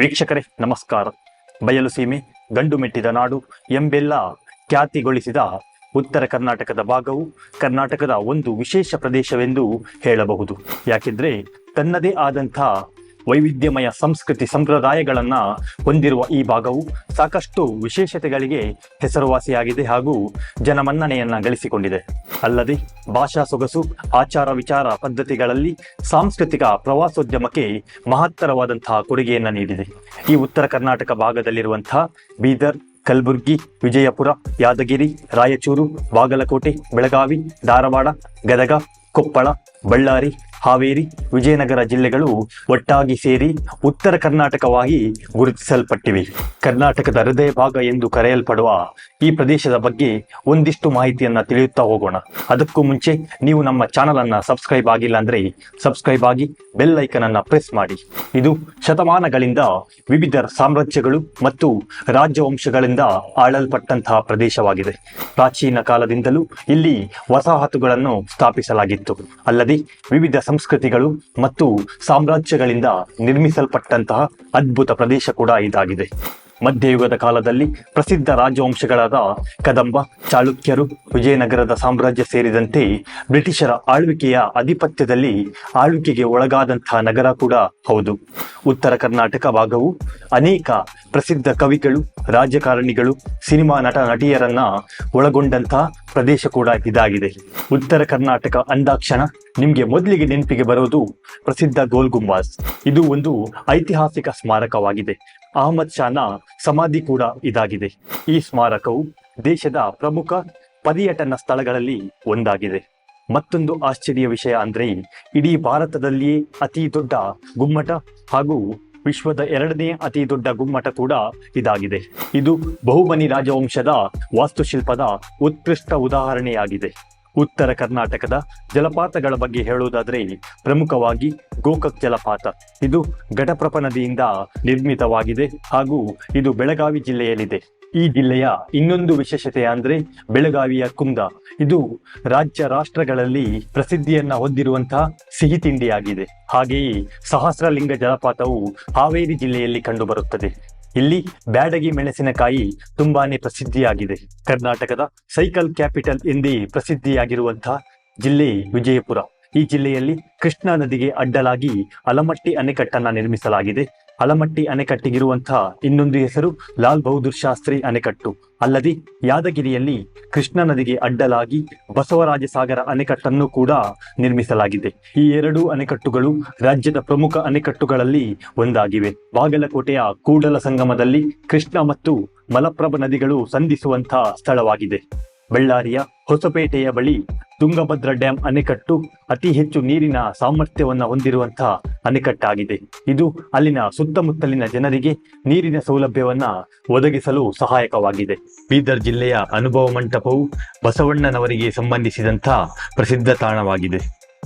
ವೀಕ್ಷಕರೇ, ನಮಸ್ಕಾರ. ಬಯಲು ಸೀಮೆ, ಗಂಡು ಮೆಟ್ಟಿದ ನಾಡು, ಎಂಬೆಲ್ಲ ಖ್ಯಾತಿಗೊಳಿಸಿದ ಉತ್ತರ ಕರ್ನಾಟಕದ ಭಾಗವು ಕರ್ನಾಟಕದ ಒಂದು ವಿಶೇಷ ಪ್ರದೇಶವೆಂದು ಹೇಳಬಹುದು. ಯಾಕೆಂದ್ರೆ, ತನ್ನದೇ ಆದಂಥ ವೈವಿಧ್ಯಮಯ ಸಂಸ್ಕೃತಿ ಸಂಪ್ರದಾಯಗಳನ್ನು ಹೊಂದಿರುವ ಈ ಭಾಗವು ಸಾಕಷ್ಟು ವಿಶೇಷತೆಗಳಿಗೆ ಹೆಸರುವಾಸಿಯಾಗಿದೆ ಹಾಗೂ ಜನಮನ್ನಣೆಯನ್ನು ಗಳಿಸಿಕೊಂಡಿದೆ. ಅಲ್ಲದೆ ಭಾಷಾ ಸೊಗಸು, ಆಚಾರ ವಿಚಾರ ಪದ್ಧತಿಗಳಲ್ಲಿ ಸಾಂಸ್ಕೃತಿಕ ಪ್ರವಾಸೋದ್ಯಮಕ್ಕೆ ಮಹತ್ತರವಾದಂತಹ ಕೊಡುಗೆಯನ್ನು ನೀಡಿದೆ. ಈ ಉತ್ತರ ಕರ್ನಾಟಕ ಭಾಗದಲ್ಲಿರುವಂತಹ ಬೀದರ್, ಕಲಬುರ್ಗಿ, ವಿಜಯಪುರ, ಯಾದಗಿರಿ, ರಾಯಚೂರು, ಬಾಗಲಕೋಟೆ, ಬೆಳಗಾವಿ, ಧಾರವಾಡ, ಗದಗ, ಕೊಪ್ಪಳ, ಬಳ್ಳಾರಿ, ಹಾವೇರಿ ವಿಜಯನಗರ ಜಿಲ್ಲೆಗಳು ಒಟ್ಟಾಗಿ ಸೇರಿ ಉತ್ತರ ಕರ್ನಾಟಕವಾಗಿ ಗುರುತಿಸಲ್ಪಟ್ಟಿವೆ. ಕರ್ನಾಟಕದ ಹೃದಯ ಭಾಗ ಎಂದು ಕರೆಯಲ್ಪಡುವ ಈ ಪ್ರದೇಶದ ಬಗ್ಗೆ ಒಂದಿಷ್ಟು ಮಾಹಿತಿಯನ್ನ ತಿಳಿಯುತ್ತಾ ಹೋಗೋಣ. ಅದಕ್ಕೂ ಮುಂಚೆ ನೀವು ನಮ್ಮ ಚಾನಲ್ ಅನ್ನ ಸಬ್ಸ್ಕ್ರೈಬ್ ಆಗಿಲ್ಲ ಅಂದ್ರೆ ಸಬ್ಸ್ಕ್ರೈಬ್ ಆಗಿ ಬೆಲ್ ಐಕನ್ ಅನ್ನ ಪ್ರೆಸ್ ಮಾಡಿ. ಇದು ಶತಮಾನಗಳಿಂದ ವಿವಿಧ ಸಾಮ್ರಾಜ್ಯಗಳು ಮತ್ತು ರಾಜ್ಯವಂಶಗಳಿಂದ ಆಳಲ್ಪಟ್ಟಂತಹ ಪ್ರದೇಶವಾಗಿದೆ. ಪ್ರಾಚೀನ ಕಾಲದಿಂದಲೂ ಇಲ್ಲಿ ವಸಾಹತುಗಳನ್ನು ಸ್ಥಾಪಿಸಲಾಗಿತ್ತು. ಅಲ್ಲದೆ ವಿವಿಧ ಸಂಸ್ಕೃತಿಗಳು ಮತ್ತು ಸಾಮ್ರಾಜ್ಯಗಳಿಂದ ನಿರ್ಮಿಸಲ್ಪಟ್ಟಂತಹ ಅದ್ಭುತ ಪ್ರದೇಶ ಕೂಡ ಇದಾಗಿದೆ. ಮಧ್ಯಯುಗದ ಕಾಲದಲ್ಲಿ ಪ್ರಸಿದ್ಧ ರಾಜವಂಶಗಳಾದ ಕದಂಬ, ಚಾಳುಕ್ಯರು, ವಿಜಯನಗರದ ಸಾಮ್ರಾಜ್ಯ ಸೇರಿದಂತೆ ಬ್ರಿಟಿಷರ ಆಳ್ವಿಕೆಯ ಆಧಿಪತ್ಯದಲ್ಲಿ ಆಳ್ವಿಕೆಗೆ ಒಳಗಾದಂತಹ ನಗರ ಕೂಡ ಹೌದು. ಉತ್ತರ ಕರ್ನಾಟಕ ಭಾಗವು ಅನೇಕ ಪ್ರಸಿದ್ಧ ಕವಿಗಳು, ರಾಜಕಾರಣಿಗಳು, ಸಿನಿಮಾ ನಟ ನಟಿಯರನ್ನ ಒಳಗೊಂಡಂತಹ ಪ್ರದೇಶ ಕೂಡ ಇದಾಗಿದೆ. ಉತ್ತರ ಕರ್ನಾಟಕ ಅಂದಾಕ್ಷಣ ನಿಮ್ಗೆ ಮೊದಲಿಗೆ ನೆನಪಿಗೆ ಬರೋದು ಪ್ರಸಿದ್ಧ ಗೋಲ್ ಗುಂಬಾಸ್ ಇದು ಒಂದು ಐತಿಹಾಸಿಕ ಸ್ಮಾರಕವಾಗಿದೆ. ಅಹಮದ್ ಶಾನ ಸಮಾಧಿ ಕೂಡ ಇದಾಗಿದೆ. ಈ ಸ್ಮಾರಕವು ದೇಶದ ಪ್ರಮುಖ ಪರ್ಯಟನ ಸ್ಥಳಗಳಲ್ಲಿ ಒಂದಾಗಿದೆ. ಮತ್ತೊಂದು ಆಶ್ಚರ್ಯ ವಿಷಯ ಅಂದ್ರೆ ಇಡೀ ಭಾರತದಲ್ಲಿಯೇ ಅತಿ ದೊಡ್ಡ ಗುಮ್ಮಟ ಹಾಗೂ ವಿಶ್ವದ ಎರಡನೇ ಅತಿ ದೊಡ್ಡ ಗುಮ್ಮಟ ಕೂಡ ಇದಾಗಿದೆ. ಇದು ಬಹುಮನಿ ರಾಜವಂಶದ ವಾಸ್ತುಶಿಲ್ಪದ ಉತ್ಕೃಷ್ಟ ಉದಾಹರಣೆಯಾಗಿದೆ. ಉತ್ತರ ಕರ್ನಾಟಕದ ಜಲಪಾತಗಳ ಬಗ್ಗೆ ಹೇಳುವುದಾದ್ರೆ ಪ್ರಮುಖವಾಗಿ ಗೋಕಕ್ ಜಲಪಾತ. ಇದು ಘಟಪ್ರಪ ನದಿಯಿಂದ ನಿರ್ಮಿತವಾಗಿದೆ ಹಾಗೂ ಇದು ಬೆಳಗಾವಿ ಜಿಲ್ಲೆಯಲ್ಲಿದೆ. ಈ ಜಿಲ್ಲೆಯ ಇನ್ನೊಂದು ವಿಶೇಷತೆ ಅಂದ್ರೆ ಬೆಳಗಾವಿಯ ಕುಂದ. ಇದು ರಾಜ್ಯ ರಾಷ್ಟ್ರಗಳಲ್ಲಿ ಪ್ರಸಿದ್ಧಿಯನ್ನ ಹೊಂದಿರುವಂತಹ ಸಿಹಿ ತಿಂಡಿಯಾಗಿದೆ. ಹಾಗೆಯೇ ಸಹಸ್ರಲಿಂಗ ಜಲಪಾತವು ಹಾವೇರಿ ಜಿಲ್ಲೆಯಲ್ಲಿ ಕಂಡುಬರುತ್ತದೆ. ಇಲ್ಲಿ ಬ್ಯಾಡಗಿ ಮೆಣಸಿನಕಾಯಿ ತುಂಬಾನೇ ಪ್ರಸಿದ್ಧಿಯಾಗಿದೆ. ಕರ್ನಾಟಕದ ಸೈಕಲ್ ಕ್ಯಾಪಿಟಲ್ ಎಂದೇ ಪ್ರಸಿದ್ಧಿಯಾಗಿರುವಂತಹ ಜಿಲ್ಲೆ ವಿಜಯಪುರ. ಈ ಜಿಲ್ಲೆಯಲ್ಲಿ ಕೃಷ್ಣಾ ನದಿಗೆ ಅಡ್ಡಲಾಗಿ ಅಲಮಟ್ಟಿ ಅಣೆಕಟ್ಟನ್ನ ನಿರ್ಮಿಸಲಾಗಿದೆ. ಅಲಮಟ್ಟಿ ಅಣೆಕಟ್ಟಿಗಿರುವಂತಹ ಇನ್ನೊಂದು ಹೆಸರು ಲಾಲ್ ಬಹದ್ದೂರ್ ಶಾಸ್ತ್ರಿ ಅಣೆಕಟ್ಟು. ಅಲ್ಲದೆ, ಯಾದಗಿರಿಯಲ್ಲಿ ಕೃಷ್ಣಾ ನದಿಗೆ ಅಡ್ಡಲಾಗಿ ಬಸವರಾಜ ಸಾಗರ ಅಣೆಕಟ್ಟನ್ನು ಕೂಡ ನಿರ್ಮಿಸಲಾಗಿದೆ. ಈ ಎರಡೂ ಅಣೆಕಟ್ಟುಗಳು ರಾಜ್ಯದ ಪ್ರಮುಖ ಅಣೆಕಟ್ಟುಗಳಲ್ಲಿ ಒಂದಾಗಿವೆ. ಬಾಗಲಕೋಟೆಯ ಕೂಡಲ ಸಂಗಮದಲ್ಲಿ ಕೃಷ್ಣ ಮತ್ತು ಮಲಪ್ರಭ ನದಿಗಳು ಸಂಧಿಸುವಂತಹ ಸ್ಥಳವಾಗಿದೆ. ಬಳ್ಳಾರಿಯ ಹೊಸಪೇಟೆಯ ಬಳಿ ತುಂಗಭದ್ರ ಡ್ಯಾಂ ಅಣೆಕಟ್ಟು ಅತಿ ಹೆಚ್ಚು ನೀರಿನ ಸಾಮರ್ಥ್ಯವನ್ನು ಹೊಂದಿರುವಂತಹ ಅಣೆಕಟ್ಟಾಗಿದೆ. ಇದು ಅಲ್ಲಿನ ಸುತ್ತಮುತ್ತಲಿನ ಜನರಿಗೆ ನೀರಿನ ಸೌಲಭ್ಯವನ್ನ ಒದಗಿಸಲು ಸಹಾಯಕವಾಗಿದೆ. ಬೀದರ್ ಜಿಲ್ಲೆಯ ಅನುಭವ ಮಂಟಪವು ಬಸವಣ್ಣನವರಿಗೆ ಸಂಬಂಧಿಸಿದಂಥ ಪ್ರಸಿದ್ಧ ತಾಣವಾಗಿದೆ.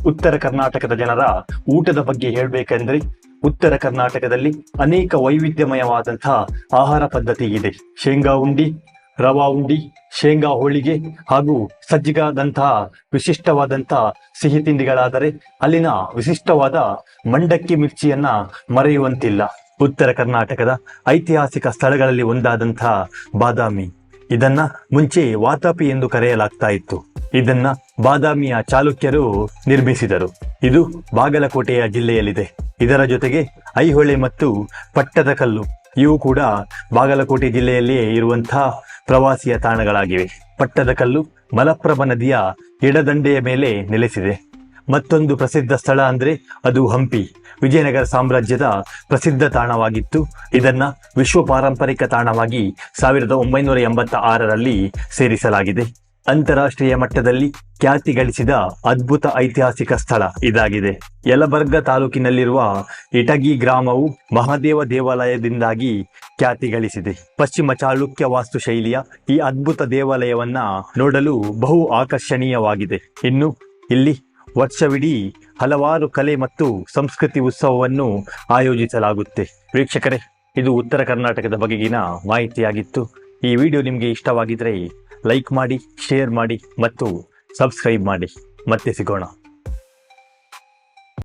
ಉತ್ತರ ಕರ್ನಾಟಕದ ಜನರ ಊಟದ ಬಗ್ಗೆ ಹೇಳಬೇಕೆಂದ್ರೆ ಉತ್ತರ ಕರ್ನಾಟಕದಲ್ಲಿ ಅನೇಕ ವೈವಿಧ್ಯಮಯವಾದಂತಹ ಆಹಾರ ಪದ್ಧತಿ ಇದೆ. ಶೇಂಗಾ ಉಂಡಿ ರವಾ ಉಂಡಿ ಶೇಂಗಾ ಹೋಳಿಗೆ ಹಾಗೂ ಸಜ್ಜಿಗಾದಂತಹ ವಿಶಿಷ್ಟವಾದಂತಹ ಸಿಹಿ ತಿಂಡಿಗಳಾದರೆ ಅಲ್ಲಿನ ವಿಶಿಷ್ಟವಾದ ಮಂಡಕ್ಕಿ ಮಿರ್ಚಿಯನ್ನ ಮರೆಯುವಂತಿಲ್ಲ. ಉತ್ತರ ಕರ್ನಾಟಕದ ಐತಿಹಾಸಿಕ ಸ್ಥಳಗಳಲ್ಲಿ ಒಂದಾದಂತಹ ಬಾದಾಮಿ. ಇದನ್ನ ಮುಂಚೆ ವಾತಾಪಿ ಎಂದು ಕರೆಯಲಾಗ್ತಾ ಇತ್ತು. ಇದನ್ನ ಬಾದಾಮಿಯ ಚಾಲುಕ್ಯರು ನಿರ್ಮಿಸಿದರು. ಇದು ಬಾಗಲಕೋಟೆಯ ಜಿಲ್ಲೆಯಲ್ಲಿದೆ. ಇದರ ಜೊತೆಗೆ ಐಹೊಳೆ ಮತ್ತು ಪಟ್ಟದಕಲ್ಲು. ಇವು ಕೂಡ ಬಾಗಲಕೋಟೆ ಜಿಲ್ಲೆಯಲ್ಲಿಯೇ ಇರುವಂತಹ ಪ್ರವಾಸಿಯ ತಾಣಗಳಾಗಿವೆ. ಪಟ್ಟದಕಲ್ಲು ಮಲಪ್ರಭ ನದಿಯ ಎಡದಂಡೆಯ ಮೇಲೆ ನೆಲೆಸಿದೆ. ಮತ್ತೊಂದು ಪ್ರಸಿದ್ಧ ಸ್ಥಳ ಅಂದ್ರೆ ಅದು ಹಂಪಿ. ವಿಜಯನಗರ ಸಾಮ್ರಾಜ್ಯದ ಪ್ರಸಿದ್ಧ ತಾಣವಾಗಿತ್ತು. ಇದನ್ನ ವಿಶ್ವ ಪಾರಂಪರಿಕ ತಾಣವಾಗಿ ಸಾವಿರದ ಒಂಬೈನೂರ ಎಂಬತ್ತ ಆರರಲ್ಲಿ ಸೇರಿಸಲಾಗಿದೆ. ಅಂತಾರಾಷ್ಟ್ರೀಯ ಮಟ್ಟದಲ್ಲಿ ಖ್ಯಾತಿ ಗಳಿಸಿದ ಅದ್ಭುತ ಐತಿಹಾಸಿಕ ಸ್ಥಳ ಇದಾಗಿದೆ. ಯಲಬರ್ಗ ತಾಲೂಕಿನಲ್ಲಿರುವ ಇಟಗಿ ಗ್ರಾಮವು ಮಹಾದೇವ ದೇವಾಲಯದಿಂದಾಗಿ ಖ್ಯಾತಿ ಗಳಿಸಿದೆ. ಪಶ್ಚಿಮ ಚಾಲುಕ್ಯ ವಾಸ್ತು ಶೈಲಿಯ ಈ ಅದ್ಭುತ ದೇವಾಲಯವನ್ನ ನೋಡಲು ಬಹು ಆಕರ್ಷಣೀಯವಾಗಿದೆ. ಇನ್ನು ಇಲ್ಲಿ ವರ್ಷವಿಡೀ ಹಲವಾರು ಕಲೆ ಮತ್ತು ಸಂಸ್ಕೃತಿ ಉತ್ಸವವನ್ನು ಆಯೋಜಿಸಲಾಗುತ್ತೆ. ವೀಕ್ಷಕರೇ, ಇದು ಉತ್ತರ ಕರ್ನಾಟಕದ ಬಗೆಗಿನ ಮಾಹಿತಿಯಾಗಿತ್ತು. ಈ ವಿಡಿಯೋ ನಿಮಗೆ ಇಷ್ಟವಾಗಿದ್ರೆ ಲೈಕ್ ಮಾಡಿ ಶೇರ್ ಮಾಡಿ ಮತ್ತು ಸಬ್ಸ್ಕ್ರೈಬ್ ಮಾಡಿ. ಮತ್ತೆ ಸಿಗೋಣ.